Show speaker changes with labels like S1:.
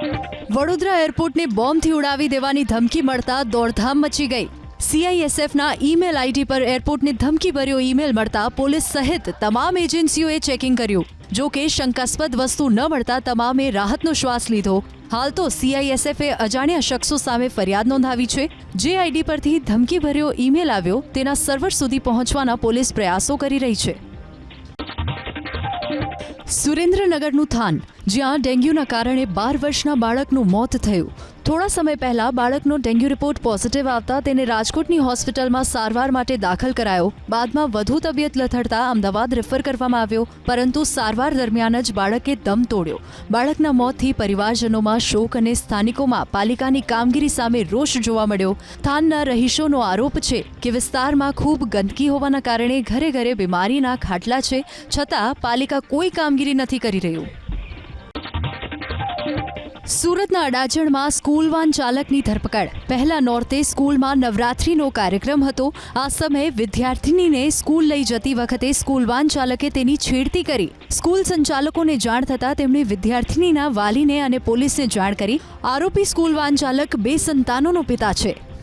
S1: વડોદરા એરપોર્ટને બોમ્બથી ઉડાવી દેવાની ધમકી મળતા દોડધામ મચી ગઈ. સીઆઈએસએફના ઈમેલ આઈડી પર એરપોર્ટને ધમકી ભર્યો ઈમેલ મળતા પોલીસ સહિત તમામ એજન્સીઓએ ચેકિંગ કર્યું. જો કે શંકાસ્પદ વસ્તુ ન મળતા તમામે રાહતનો શ્વાસ લીધો. હાલ તો સીઆઈએસએફે અજાણ્યા શખ્સો સામે ફરિયાદ નોંધાવી છે. જે આઈડી પરથી ધમકી ભર્યો ઈમેલ આવ્યો, તેના સર્વર સુધી પહોંચવાના પોલીસ પ્રયાસો કરી રહી છે. સુરેન્દ્રનગરનું થાન. જ્યાં ડેન્ગ્યુના કારણે બાર વર્ષના બાળકનું મોત થયું. થોડા સમય પહેલા બાળકનો ડેન્ગ્યુ રિપોર્ટ પોઝિટિવ આવતા તેને રાજકોટની હોસ્પિટલમાં સારવાર માટે દાખલ કરાયો. બાદમાં વધુ તબિયત લથડતા અમદાવાદ રેફર કરવામાં આવ્યો, પરંતુ સારવાર દરમિયાન જ બાળકે દમ તોડ્યો. બાળકના મોતથી પરિવારજનોમાં શોક અને સ્થાનિકોમાં પાલિકાની કામગીરી સામે રોષ જોવા મળ્યો. થાનના રહીશોનો આરોપ છે કે વિસ્તારમાં ખૂબ ગંદકી હોવાના કારણે ઘરે ઘરે બીમારીના ખાટલા છે, છતાં પાલિકા કોઈ કામગીરી નથી કરી રહ્યું. સુરતના અડાજણમાં સ્કૂલ વાન ચાલકની ધરપકડ. પહેલા નોર્તે સ્કૂલમાં નવરાત્રીનો કાર્યક્રમ હતો. આ સમયે વિદ્યાર્થિનીને સ્કૂલ લઈ જતી વખતે સ્કૂલ વાન ચાલકે તેની છેડતી કરી. સ્કૂલ સંચાલકોને જાણ થતાં તેમણે વિદ્યાર્થિનીના વાલીને અને પોલીસને જાણ કરી. આરોપી સ્કૂલ વાન ચાલક બે સંતાનોનો પિતા છે.